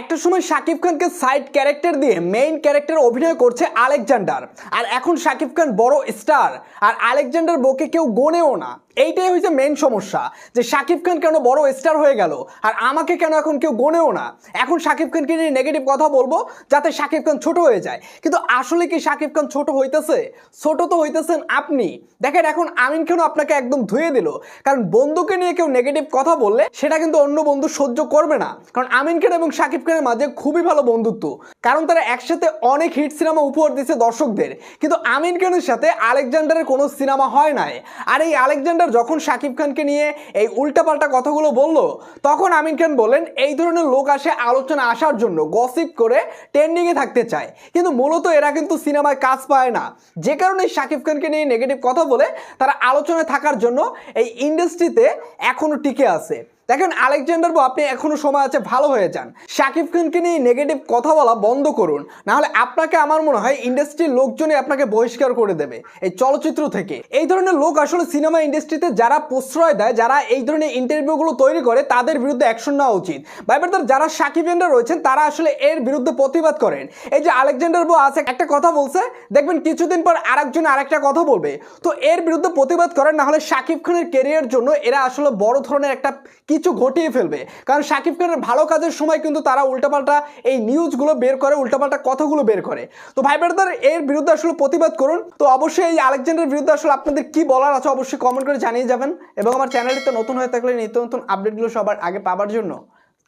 একটা সময় শাকিব খানকে সাইড ক্যারেক্টার দিয়ে মেইন ক্যারেক্টার অভিনয় করছে আলেকজান্ডার। আর এখন শাকিব খান বড় স্টার আর আলেকজান্ডার বকে কেউ গোনেও না। এইটাই হয়েছে মেইন সমস্যা, যে শাকিব খান কেন বড় স্টার হয়ে গেল, আর আমাকে কেন এখন কেউ গোনেও না? এখন শাকিব খানকে নিয়ে নেগেটিভ কথা বলব, যাতে শাকিব খান ছোট হয়ে যায়। কিন্তু আসলে কি শাকিব খান ছোট হইতেছে? ছোট তো হইতেছেন আপনি। দেখেন এখন আমিন খানও আপনাকে একদম ধুয়ে দিল। কারণ বন্ধুকে নিয়ে কেউ নেগেটিভ কথা বললে, সেটা কিন্তু অন্য বন্ধু সহ্য করবে না। কারণ আমিন খান এবং শাকিব খানের মাঝে খুবই ভালো বন্ধুত্ব। কারণ তারা একসাথে অনেক হিট সিনেমা উপহার দিচ্ছে দর্শকদের। কিন্তু আমিন খানের সাথে আলেকজান্ডারের কোনো সিনেমা হয় নাই। আর এই আলেকজান্ডার যখন শাকিব খানকে নিয়ে এই উল্টাপাল্টা কথাগুলো বলল, তখন আমিন খান বললেন এই ধরনের লোক আসে আলোচনা আসার জন্য গসিপ করে ট্রেন্ডিংয়ে থাকতে চায়। কিন্তু মূলত এরা কিন্তু সিনেমায় কাজ পায় না। যে কারণে শাকিব খানকে নিয়ে নেগেটিভ কথা বলে, তারা আলোচনায় থাকার জন্য এই ইন্ডাস্ট্রিতে এখনও টিকে আছে। দেখেন আলেকজান্ডার বাবু, আপনি এখনও সময় আছে ভালো হয়ে যান। শাকিব খানকে নিয়ে নেগেটিভ কথা বলা বন্ধ করুন। না হলে আপনাকে আমার মনে হয় ইন্ডাস্ট্রির লোকজনই আপনাকে বহিষ্কার করে দেবে এই চলচ্চিত্র থেকে। এই ধরনের লোক আসলে সিনেমা ইন্ডাস্ট্রিতে যারা প্রশ্রয় দেয় যারা এই ধরনের ইন্টারভিউগুলো তৈরি করে তাদের বিরুদ্ধে অ্যাকশন নেওয়া উচিত। ভাইবার যারা সাকিবেন্ডার রয়েছেন তারা আসলে এর বিরুদ্ধে প্রতিবাদ করেন। এই যে আলেকজান্ডার বউ আছে একটা কথা বলছে দেখবেন কিছুদিন পর আরেকজন আরেকটা কথা বলবে। তো এর বিরুদ্ধে প্রতিবাদ করেন না হলে শাকিব খানের কেরিয়ার জন্য এরা আসলে বড় ধরনের একটা কিছু ঘটিয়ে ফেলবে। কারণ সাকিব খানের ভালো কাজের সময় কিন্তু তারা উল্টাপাল্টা এই নিউজগুলো বের করে, উল্টাপাল্টা কথাগুলো বের করে। তো ভাই ব্রাদার এর বিরুদ্ধে আসলে প্রতিবাদ করুন। তো অবশ্যই এই আলেকজান্ডার বিরুদ্ধে আসলে আপনাদের কি বলার আছে অবশ্যই কমেন্ট করে জানিয়ে যাবেন। এবং আমার চ্যানেলটিতে নতুন হয়ে থাকলে নিত্য নতুন আপডেটগুলো সবার আগে পাবার জন্য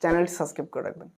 চ্যানেলটি সাবস্ক্রাইব করে রাখবেন।